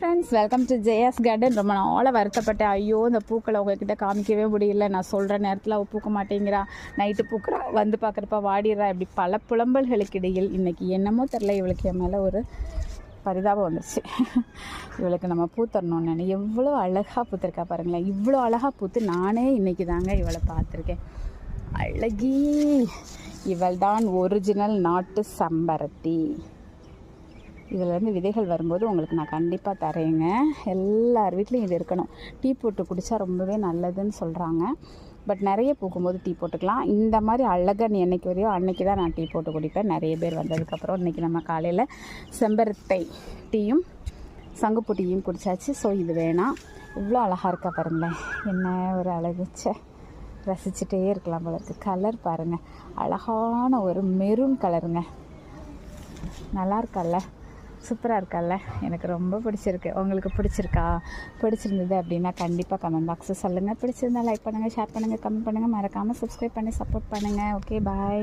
Friends welcome to JS garden ரொம்ப நாளாக வருத்தப்பட்டேன். ஐயோ இந்த பூக்களை உங்ககிட்ட காமிக்கவே முடியல. நான் சொல்கிற நேரத்தில் அவள் பூக்க மாட்டேங்கிறா. நைட்டு பூக்கிறா வந்து பார்க்குறப்ப வாடிடுறா. இப்படி பல புலம்பல்களுக்கு இடையில் இன்றைக்கி என்னமோ தெரில இவளுக்கு என் மேலே ஒரு பரிதாபம் வந்துருச்சு. இவளுக்கு நம்ம பூத்தரணும்னு நினை எவ்வளோ அழகாக பூத்திருக்கா பாருங்களேன். இவ்வளோ அழகாக பூத்து நானே இன்றைக்கி தாங்க இவளை பார்த்துருக்கேன். அழகி. இவள் தான் ஒரிஜினல் நாட்டு சம்பரத்தி. இதிலேருந்து விதைகள் வரும்போது உங்களுக்கு நான் கண்டிப்பாக தரேங்க. எல்லார் வீட்லேயும் இது இருக்கணும். டீ போட்டு குடித்தா ரொம்பவே நல்லதுன்னு சொல்கிறாங்க பட் நிறைய பூக்கும்போது டீ போட்டுக்கலாம். இந்த மாதிரி அழகன் என்னைக்கு வரையோ அன்னைக்கு தான் நான் டீ போட்டு குடிப்பேன். நிறைய பேர் வந்ததுக்கப்புறம் இன்றைக்கி நம்ம காலையில் செம்பருத்தை டீயும் சங்குப்பூ டீயும் குடித்தாச்சு ஸோ இது வேணாம் இவ்வளோ அழகாக இருக்கா பாருங்களேன். என்ன ஒரு அழகுச்சே ரசிச்சுட்டே இருக்கலாம் போல இருக்குது கலர் பாருங்கள் அழகான ஒரு மெரூன் கலருங்க நல்லா இருக்கல்ல? சூப்பராக இருக்கல்ல? எனக்கு ரொம்ப பிடிச்சிருக்கு. உங்களுக்கு பிடிச்சிருக்கா? பிடிச்சிருந்தது அப்படின்னா கண்டிப்பாக கமெண்ட் பாக்ஸில் சொல்லுங்கள் பிடிச்சிருந்தா லைக் பண்ணுங்கள் ஷேர் பண்ணுங்கள் கமெண்ட் பண்ணுங்கள் மறக்காமல் சப்ஸ்கிரைப் பண்ணி சப்போர்ட் பண்ணுங்கள் ஓகே பாய்